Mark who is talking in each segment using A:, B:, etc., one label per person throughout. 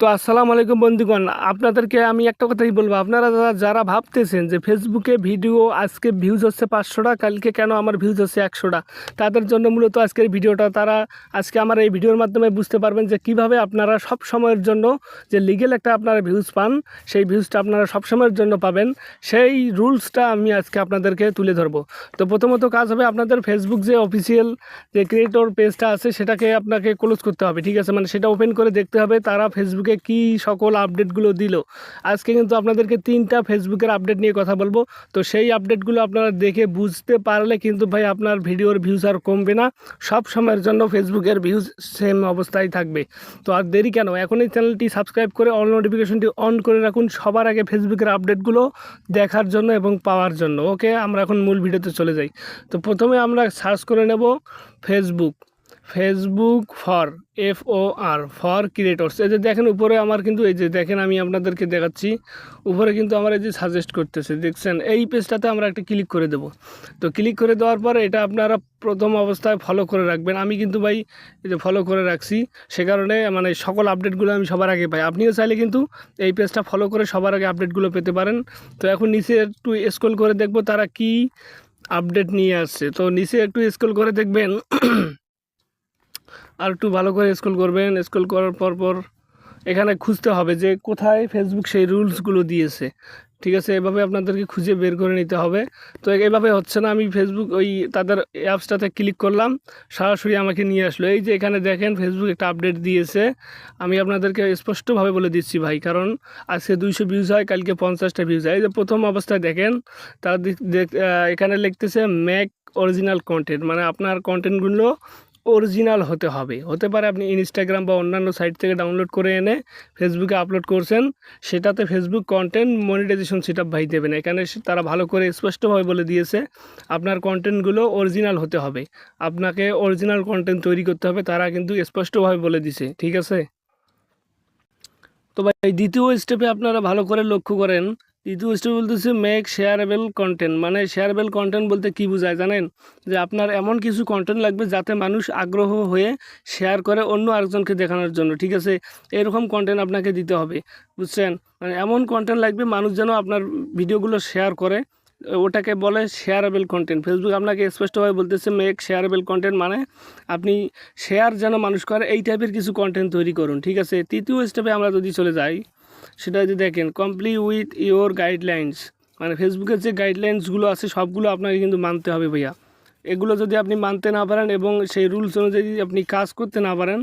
A: তো আসসালামু আলাইকুম বন্ধুগণ, আপনাদেরকে আমি একটা কথাই বলব। আপনারা যারা ভাবতেছেন যে ফেসবুকে ভিডিও আজকে ভিউজ হচ্ছে পাঁচশোটা, কালকে কেন আমার ভিউজ হচ্ছে একশোটা? তাদের জন্য মূলত আজকের ভিডিওটা, তারা আজকে আমার এই ভিডিওর মাধ্যমে বুঝতে পারবেন যে কীভাবে আপনারা সব সময়ের জন্য যে লিগেল একটা আপনারা ভিউজ পান, সেই ভিউজটা আপনারা সব সময়ের জন্য পাবেন। সেই রুলসটা আমি আজকে আপনাদেরকে তুলে ধরবো। তো প্রথমত কাজ হবে আপনাদের ফেসবুক যে অফিসিয়াল যে ক্রিয়েটর পেজটা আছে, সেটাকে আপনাকে ক্লোজ করতে হবে, ঠিক আছে? মানে সেটা ওপেন করে দেখতে হবে, তারা ফেসবুকে কি সকল আপডেটগুলো দিল? আজকে কিন্তু আপনাদেরকে তিনটা ফেসবুকের আপডেট নিয়ে কথা বলব। তো সেই আপডেটগুলো আপনারা দেখে বুঝতে পারলে কিন্তু ভাই আপনার ভিডিওর ভিউজ আর কমবে না। সব সময়ের জন্য ফেসবুকের ভিউজ সেম অবস্থায় থাকবে। তো আর দেরি কেন? এখনই চ্যানেলটি সাবস্ক্রাইব করে অল নোটিফিকেশনটি অন করে রাখুন সবার আগে ফেসবুকের আপডেটগুলো দেখার জন্য এবং পাওয়ার জন্য। ওকে আমরা এখন মূল ভিডিওতে চলে যাই। তো প্রথমে আমরা সার্চ করে নেব Facebook Facebook for F O R for creators এই যে দেখেন উপরে আমার কিন্তু, এই যে দেখেন আমি আপনাদেরকে দেখাচ্ছি, উপরে কিন্তু আমার এই যে সাজেস্ট করতেছে, দেখছেন? এই পেজটাতে আমরা একটা ক্লিক করে দেব। তো ক্লিক করে দেওয়ার পর এটা আপনারা প্রথম অবস্থায় ফলো করে রাখবেন। আমি কিন্তু ভাই এই যে ফলো করে রাখছি, সে কারণে মানে সকল আপডেটগুলো আমি সবার আগে পাই। আপনিও চাইলে কিন্তু এই পেজটা ফলো করে সবার আগে আপডেটগুলো পেতে পারেন। তো এখন নিচে একটু স্ক্রল করে দেখব তারা কি আপডেট নিয়ে আসছে। তো নিচে একটু স্ক্রল করে দেখবেন আর একটু ভালো করে স্ক্রল করবেন। স্ক্রল করার পর পর এখানে খুঁজতে হবে যে কোথায় ফেসবুক সেই রুলসগুলো দিয়েছে। ঠিক আছে, এভাবে আপনাদেরকে খুঁজে বের করে নিতে হবে। তো এভাবে হচ্ছে না, আমি ফেসবুক ওই তাদের অ্যাপসটাতে ক্লিক করলাম, সরাসরি আমাকে নিয়ে আসলো। এই যে এখানে দেখেন ফেসবুক একটা আপডেট দিয়েছে। আমি আপনাদেরকে স্পষ্টভাবে বলে দিচ্ছি ভাই, কারণ আজকে দুইশো ভিউজ হয়, কালকে পঞ্চাশটা ভিউজ হয়। এই যে প্রথম অবস্থায় দেখেন, তারা এখানে লিখতেছে ম্যাক অরিজিনাল কন্টেন্ট মানে আপনার কন্টেন্টগুলো অরিজিনাল হতে হবে। হতে পারে আপনি ইনস্টাগ্রাম বা অন্যান্য সাইট থেকে ডাউনলোড করে এনে ফেসবুকে আপলোড করছেন, সেটাতে ফেসবুক কন্টেন্ট মনিটাইজেশন সেট ভাই দেবেন। এখানে তারা ভালো করে স্পষ্টভাবে বলে দিয়েছে, আপনার কন্টেন্টগুলো অরিজিনাল হতে হবে। আপনাকে অরিজিনাল কন্টেন্ট তৈরি করতে হবে, তারা কিন্তু স্পষ্টভাবে বলে দিছে, ঠিক আছে? তো ভাই, দ্বিতীয় স্টেপে আপনারা ভালো করে লক্ষ্য করেন দ্বিতীয় স্টেপ বলতেছে মেক শেয়ারেবল কন্টেন্ট মানে শেয়ারেবল কন্টেন্ট বলতে কি বোঝায় জানেন? যে আপনার এমন কিছু কন্টেন্ট লাগবে যাতে মানুষ আগ্রহ হয়ে শেয়ার করে অন্য আরেকজনকে দেখানোর জন্য, ঠিক আছে? এরকম কন্টেন্ট আপনাকে দিতে হবে, বুঝছেন? মানে এমন কন্টেন্ট লাগবে মানুষ যেন আপনার ভিডিওগুলো শেয়ার করে, ওটাকে বলে শেয়ারেবল কন্টেন্ট ফেসবুক আপনাকে স্পষ্টভাবে বলতেছে মেক শেয়ারেবল কন্টেন্ট মানে আপনি শেয়ার যেন মানুষ করে, এই টাইপের কিছু কন্টেন্ট তৈরি করুন, ঠিক আছে? তৃতীয় স্টেপে আমরা যদি চলে যাই সেটা যদি দেখেন কমপ্লি উইথ ইওর গাইডলাইন্স মানে ফেসবুকের যে গাইডলাইন্সগুলো আছে, সবগুলো আপনাকে কিন্তু মানতে হবে ভাইয়া। এগুলো যদি আপনি মানতে না পারেন এবং সেই রুলস অনুযায়ী আপনি কাজ করতে না পারেন,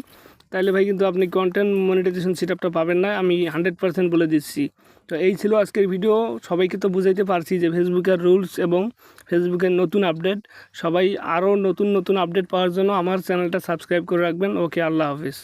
A: তাহলে ভাই কিন্তু আপনি কন্টেন্ট মনিটাইজেশন সেটআপটা পাবেন না, আমি হান্ড্রেড পার্সেন্ট বলে দিচ্ছি। তো এই ছিল আজকের ভিডিও সবাইকে তো বুঝাইতে পারছি যে ফেসবুকের রুলস এবং ফেসবুকের নতুন আপডেট সবাই আরও নতুন নতুন আপডেট পাওয়ার জন্য আমার চ্যানেলটা সাবস্ক্রাইব করে রাখবেন। ওকে, আল্লাহ হাফিজ।